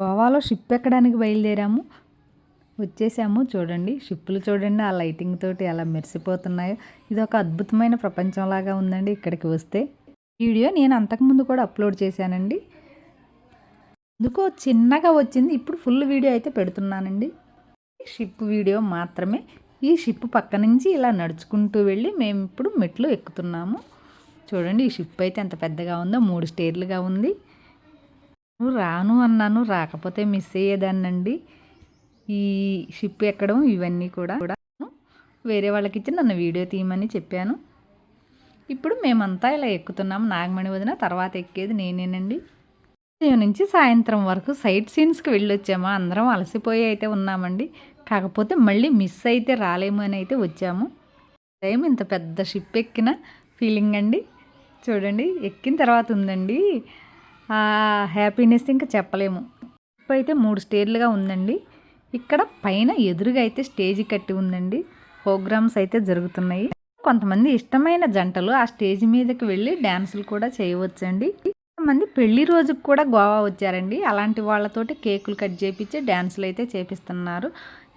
గోవాలో షిప్ ఎక్కడానికి బయలుదేరాము? వచ్చేసాము చూడండి. షిప్పులు చూడండి ఆ లైటింగ్ తోటి ఎలా మెరిసిపోతున్నాయో. ఇది ఒక అద్భుతమైన ప్రపంచంలాగా ఉందండి ఇక్కడికి వస్తే. వీడియో నేను అంతకుముందు కూడా అప్లోడ్ చేశానండి. ఎందుకో చిన్నగా వచ్చింది ఇప్పుడు ఫుల్ వీడియో అయితే పెడుతున్నానండి. షిప్ వీడియో మాత్రమే. ఈ షిప్ పక్క నుంచి ఇలా నడుచుకుంటూ వెళ్ళి మేము ఇప్పుడు మెట్లు ఎక్కుతున్నాము. చూడండి ఈ షిప్ అయితే ఎంత పెద్దగా ఉందో మూడు స్టేర్లుగా ఉంది. రాను అన్నాను రాకపోతే మిస్ అయ్యేదాన్నండి. ఈ షిప్ ఎక్కడం ఇవన్నీ కూడా వేరే వాళ్ళకి ఇచ్చి నన్ను వీడియో తీయమని చెప్పాను. ఇప్పుడు మేమంతా ఇలా ఎక్కుతున్నాము నాగమణి వదిన తర్వాత ఎక్కేది నేనేనండి. ఉదయం నుంచి సాయంత్రం వరకు సైట్ సీన్స్కి వెళ్ళొచ్చాము. అందరం అలసిపోయి అయితే ఉన్నామండి. కాకపోతే మళ్ళీ మిస్ అయితే రాలేము అని అయితే వచ్చాము. టైం ఇంత పెద్ద షిప్ ఎక్కిన ఫీలింగ్ అండి. చూడండి ఎక్కిన తర్వాత ఉందండి. ఆ హ్యాపీనెస్ ఇంకా చెప్పలేము. ఇప్పుడైతే మూడు స్టేర్లుగా ఉందండి. ఇక్కడ పైన ఎదురుగా అయితే స్టేజ్ కట్టి ఉందండి. ప్రోగ్రామ్స్ అయితే జరుగుతున్నాయి. కొంతమంది ఇష్టమైన జంటలు ఆ స్టేజ్ మీదకి వెళ్ళి డ్యాన్సులు కూడా చేయవచ్చండి. కొంతమంది పెళ్ళి రోజుకు కూడా గోవా వచ్చారండి. అలాంటి వాళ్ళతోటి కేకులు కట్ చేపించి డ్యాన్సులు అయితే చేపిస్తున్నారు.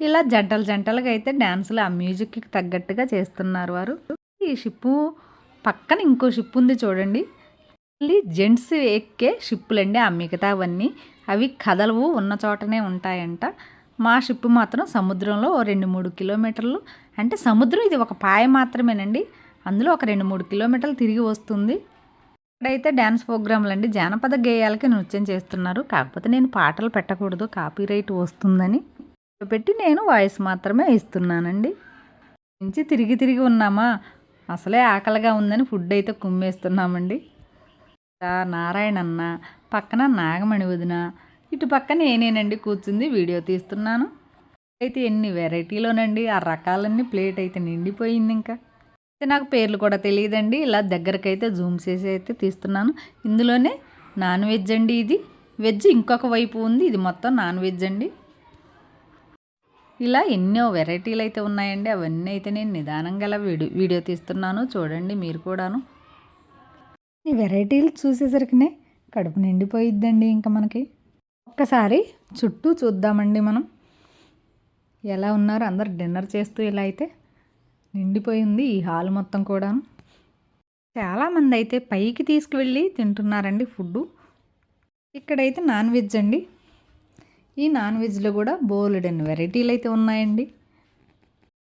ఇలా జంటలు జంటలుగా అయితే డ్యాన్సులు ఆ మ్యూజిక్కి తగ్గట్టుగా చేస్తున్నారు వారు. ఈ షిప్పు పక్కన ఇంకో షిప్ ఉంది చూడండి. మళ్ళీ జెంట్స్ ఎక్కే షిప్పులండి ఆ మిగతావన్నీ. అవి కదలవు ఉన్న చోటనే ఉంటాయంట. మా షిప్ మాత్రం సముద్రంలో ఓ రెండు మూడు కిలోమీటర్లు. అంటే సముద్రం ఇది ఒక పాయ మాత్రమేనండి. అందులో ఒక రెండు మూడు కిలోమీటర్లు తిరిగి వస్తుంది. ఇక్కడైతే డ్యాన్స్ ప్రోగ్రాంలు అండి జానపద గేయాలకి నృత్యం చేస్తున్నారు. కాకపోతే నేను పాటలు పెట్టకూడదు. కాపీ రైట్ వస్తుందని. పెట్టి నేను వాయిస్ మాత్రమే ఇస్తున్నానండి. నుంచి తిరిగి తిరిగి ఉన్నామా? అసలే ఆకలిగా ఉందని ఫుడ్ అయితే కుమ్మేస్తున్నామండి. నారాయణన్న పక్కన నాగమణి వదిన ఇటు పక్క నేనేనండి కూర్చుంది వీడియో తీస్తున్నాను. అయితే ఎన్ని వెరైటీలోనండి ఆ రకాలన్నీ ప్లేట్ అయితే నిండిపోయింది ఇంకా. అయితే నాకు పేర్లు కూడా తెలియదండి ఇలా దగ్గరకైతే జూమ్ చేసి అయితే తీస్తున్నాను. ఇందులోనే నాన్ వెజ్ అండి ఇది. వెజ్ ఇంకొక వైపు ఉంది ఇది మొత్తం నాన్ వెజ్ అండి. ఇలా ఎన్నో వెరైటీలు అయితే ఉన్నాయండి అవన్నీ అయితే నేను నిదానంగా అలా వీడియో వీడియో తీస్తున్నాను చూడండి మీరు కూడాను. ఈ వెరైటీలు చూసేసరికినే కడుపు నిండిపోయిద్దండి ఇంకా మనకి. ఒక్కసారి చుట్టూ చూద్దామండి మనం. ఎలా ఉన్నారు అందరు డిన్నర్ చేస్తూ ఇలా అయితే నిండిపోయింది ఈ హాల్ మొత్తం కూడా చాలామంది అయితే పైకి తీసుకువెళ్ళి తింటున్నారండి ఫుడ్డు. ఇక్కడైతే నాన్ వెజ్ అండి. ఈ నాన్ వెజ్లో కూడా బోలెడన్ని వెరైటీలు అయితే ఉన్నాయండి.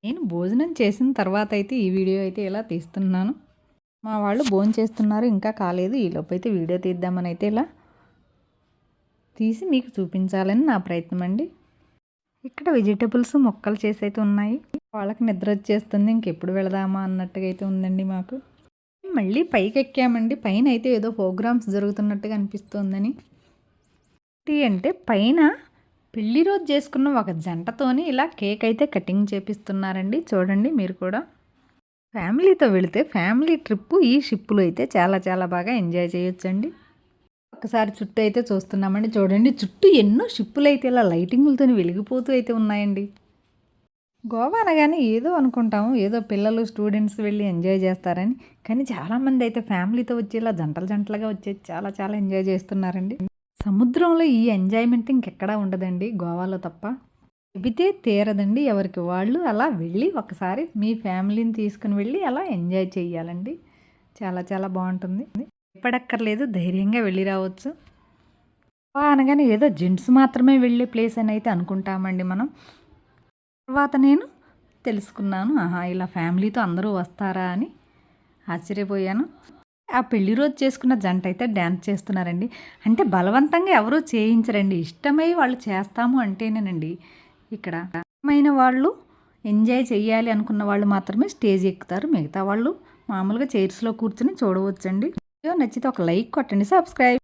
నేను భోజనం చేసిన తర్వాత అయితే ఈ వీడియో అయితే ఇలా తీస్తున్నాను. మా వాళ్ళు భోజనం చేస్తున్నారు ఇంకా కాలేదు. ఈలోపు అయితే వీడియో తీద్దామని అయితే ఇలా తీసి మీకు చూపించాలని నా ప్రయత్నం అండి. ఇక్కడ వెజిటబుల్స్ మొక్కలు చేసి అయితే ఉన్నాయి. వాళ్ళకి నిద్ర వచ్చేస్తుంది ఇంకెప్పుడు వెళదామా అన్నట్టుగా అయితే ఉందండి మాకు. మళ్ళీ పైకి ఎక్కామండి. పైన అయితే ఏదో ప్రోగ్రామ్స్ జరుగుతున్నట్టుగా అనిపిస్తుందని. ఏంటి అంటే పైన పెళ్ళి రోజు చేసుకున్న ఒక జంటతోని ఇలా కేక్ అయితే కటింగ్ చేపిస్తున్నారండి. చూడండి మీరు కూడా. ఫ్యామిలీతో వెళితే ఫ్యామిలీ ట్రిప్ ఈ షిప్లో అయితే చాలా చాలా బాగా ఎంజాయ్ చేయొచ్చండి. ఒకసారి చుట్టూ అయితే చూస్తున్నామండి. చూడండి చుట్టూ ఎన్నో షిప్పులు అయితే ఇలా లైటింగులతో వెలిగిపోతూ అయితే ఉన్నాయండి. గోవా అనగానే ఏదో అనుకుంటాము ఏదో పిల్లలు స్టూడెంట్స్ వెళ్ళి ఎంజాయ్ చేస్తారని. కానీ చాలామంది అయితే ఫ్యామిలీతో వచ్చి ఇలా జంటలు జంటలుగా వచ్చి చాలా చాలా ఎంజాయ్ చేస్తున్నారండి. సముద్రంలో ఈ ఎంజాయ్మెంట్ ఇంకెక్కడా ఉండదండి గోవాలో తప్ప. చెబితే తీరదండి ఎవరికి వాళ్ళు. అలా వెళ్ళి ఒకసారి మీ ఫ్యామిలీని తీసుకుని వెళ్ళి అలా ఎంజాయ్ చేయాలండి చాలా చాలా బాగుంటుంది. ఎప్పడక్కర్లేదు ధైర్యంగా వెళ్ళి రావచ్చు. అనగానే ఏదో జెంట్స్ మాత్రమే వెళ్ళే ప్లేస్ అని అయితే అనుకుంటామండి మనం. తర్వాత నేను తెలుసుకున్నాను ఆహా ఇలా ఫ్యామిలీతో అందరూ వస్తారా? అని ఆశ్చర్యపోయాను. ఆ పెళ్ళి రోజు చేసుకున్న జంట అయితే డ్యాన్స్ చేస్తున్నారండి. అంటే బలవంతంగా ఎవరూ చేయించరండి. ఇష్టమై వాళ్ళు చేస్తాము అంటేనేనండి. ఇక్కడ. ఇష్టమైన వాళ్ళు ఎంజాయ్ చేయాలి అనుకున్న వాళ్ళు మాత్రమే స్టేజ్ ఎక్కుతారు. మిగతా వాళ్ళు మామూలుగా చైర్స్లో కూర్చొని చూడవచ్చండి. నచ్చితే ఒక లైక్ కొట్టండి. సబ్స్క్రైబ్